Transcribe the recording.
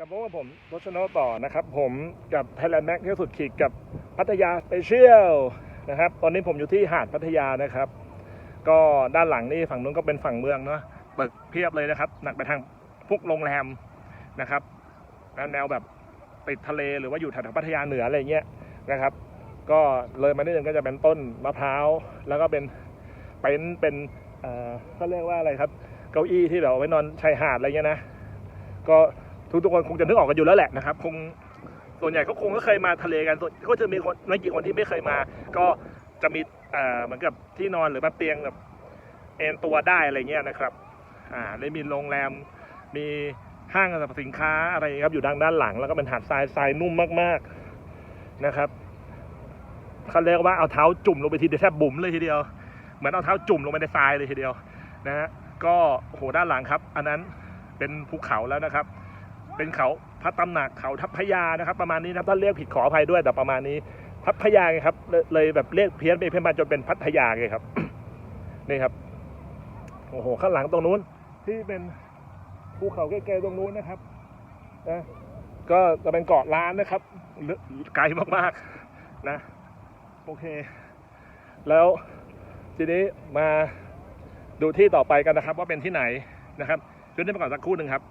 กับมาพบกับผมรชนต่อนะครับ ผมกับ Thailand Mac เที่ยวสุดขีดกับพัทยาสเปเชี่ยลนะครับ ตอนนี้ผมอยู่ที่หาดพัทยานะครับ ก็ด้านหลังนี่ฝั่งนู้นก็เป็นฝั่งเมืองเนาะตึกเพียบเลยนะครับ หนักไปทางพวกโรงแรมนะครับแนวแบบติดทะเลหรือว่าอยู่แถวพัทยาเหนืออะไรเงี้ยนะครับ ก็เลยมานิดนึงก็จะเป็นต้นมะพร้าวแล้วก็เป็นเป็นเป็นเอ่อเขาเรียกว่าอะไรครับ เก้าอี้ที่แบบเอาไว้นอนชายหาดอะไรเงี้ยนะก็ ทุกทุกๆคนคงจะนึกออกกันอยู่แล้วแหละนะครับ คงส่วนใหญ่เขาคงก็เคยมาทะเลกันส่วนก็จะมีคนไม่กี่คนที่ไม่เคยมา ก็จะมีเอ่อเหมือนกับที่นอนหรือมาเตียงแบบเอนตัวได้อะไรเงี้ยนะครับ อ่าได้มีโรงแรม มีห้างสรรพสินค้าอะไรครับอยู่ด้านด้านหลัง แล้วก็เป็นหาดทรายทรายนุ่มมากๆนะครับเขาเรียกว่าเอาเท้าจุ่มลงไปทีเดียวแทบบุ๋มเลยทีเดียว เหมือนเอาเท้าจุ่มลงไปในทรายเลยทีเดียวนะฮะก็โหด้านหลังครับ อันนั้นเป็นภูเขาแล้วนะครับ เป็นเขาพระตำหนักเขาทัพพยานะครับ ประมาณนี้นะครับถ้าเรียกผิดขออภัยด้วยแต่ประมาณนี้พัทยาไงครับเลยเลยแบบเรียกเพี้ยนไปเพี้ยนมาจนเป็นพัทยาไงครับนี่ครับโอ้โหข้างหลังตรงนู้น ที่เป็นภูเขาใกล้ๆตรงนู้นนะครับนะก็จะเป็นเกาะล้านนะครับไกลมากๆนะโอเค แล้วทีนี้มาดูที่ต่อไปกันนะครับ ว่าเป็นที่ไหนนะครับเดี๋ยนี้ไปก่อนสักครู่หนึ่งครับ